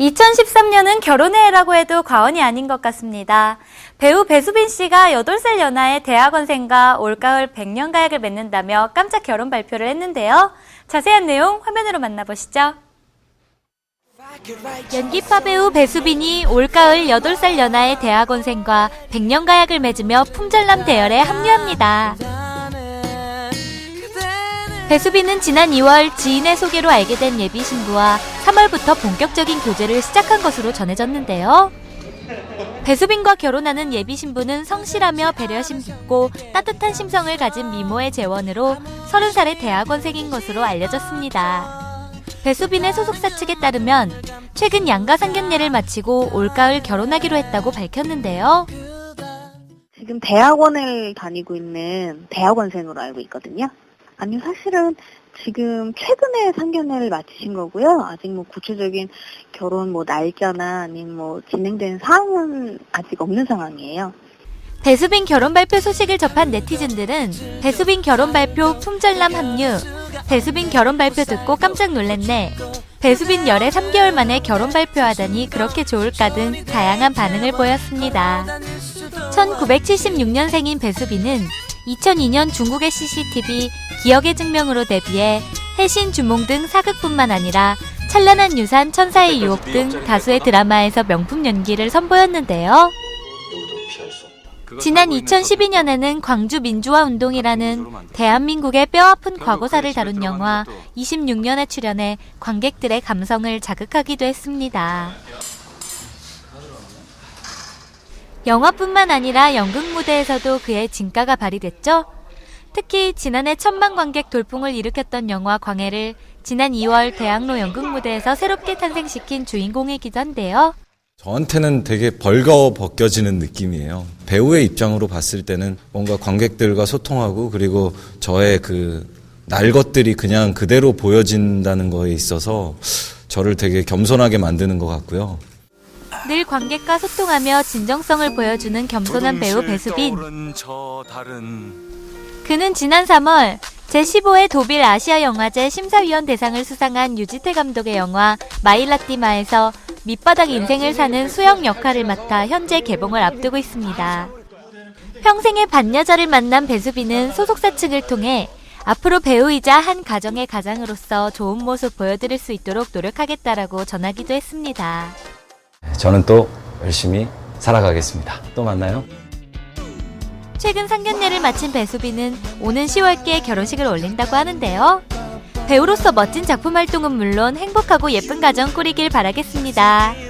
2013년은 결혼의 해라고 해도 과언이 아닌 것 같습니다. 배우 배수빈 씨가 8살 연하의 대학원생과 올가을 100년 가약을 맺는다며 깜짝 결혼 발표를 했는데요. 자세한 내용 화면으로 만나보시죠. 연기파 배우 배수빈이 올가을 8살 연하의 대학원생과 100년 가약을 맺으며 품절남 대열에 합류합니다. 배수빈은 지난 2월 지인의 소개로 알게 된 예비 신부와 3월부터 본격적인 교제를 시작한 것으로 전해졌는데요. 배수빈과 결혼하는 예비 신부는 성실하며 배려심 깊고 따뜻한 심성을 가진 미모의 재원으로 30살의 대학원생인 것으로 알려졌습니다. 배수빈의 소속사 측에 따르면 최근 양가 상견례를 마치고 올가을 결혼하기로 했다고 밝혔는데요. 지금 대학원을 다니고 있는 대학원생으로 알고 있거든요. 아니요, 사실은 지금 최근에 상견례를 마치신 거고요. 아직 뭐 구체적인 결혼 뭐 날짜나 아니면 뭐 진행된 사항은 아직 없는 상황이에요. 배수빈 결혼 발표 소식을 접한 네티즌들은 배수빈 결혼 발표 품절남 합류, 배수빈 결혼 발표 듣고 깜짝 놀랐네, 배수빈 열애 3개월 만에 결혼 발표하다니 그렇게 좋을까 등 다양한 반응을 보였습니다. 1976년생인 배수빈은 2002년 중국의 CCTV 기억의 증명으로 데뷔해 해신 주몽 등 사극뿐만 아니라 찬란한 유산 천사의 유혹 등 다수의 드라마에서 명품 연기를 선보였는데요. 지난 2012년에는 광주 민주화 운동이라는 대한민국의 뼈아픈 과거사를 다룬 영화 26년에 출연해 관객들의 감성을 자극하기도 했습니다. 영화뿐만 아니라 연극 무대에서도 그의 진가가 발휘됐죠. 특히 지난해 천만 관객 돌풍을 일으켰던 영화 광해를 지난 2월 대학로 연극 무대에서 새롭게 탄생시킨 주인공이기도 한데요. 저한테는 되게 벌거워 벗겨지는 느낌이에요. 배우의 입장으로 봤을 때는 뭔가 관객들과 소통하고 그리고 저의 그 날 것들이 그냥 그대로 보여진다는 거에 있어서 저를 되게 겸손하게 만드는 것 같고요. 늘 관객과 소통하며 진정성을 보여주는 겸손한 배우 배수빈. 그는 지난 3월 제15회 도빌 아시아 영화제 심사위원 대상을 수상한 유지태 감독의 영화 마일라띠마에서 밑바닥 인생을 사는 수영 역할을 맡아 현재 개봉을 앞두고 있습니다. 평생의 반여자를 만난 배수빈은 소속사 측을 통해 앞으로 배우이자 한 가정의 가장으로서 좋은 모습 보여드릴 수 있도록 노력하겠다라고 전하기도 했습니다. 저는 또 열심히 살아가겠습니다. 또 만나요. 최근 상견례를 마친 배수빈은 오는 10월께 결혼식을 올린다고 하는데요. 배우로서 멋진 작품 활동은 물론 행복하고 예쁜 가정 꾸리길 바라겠습니다.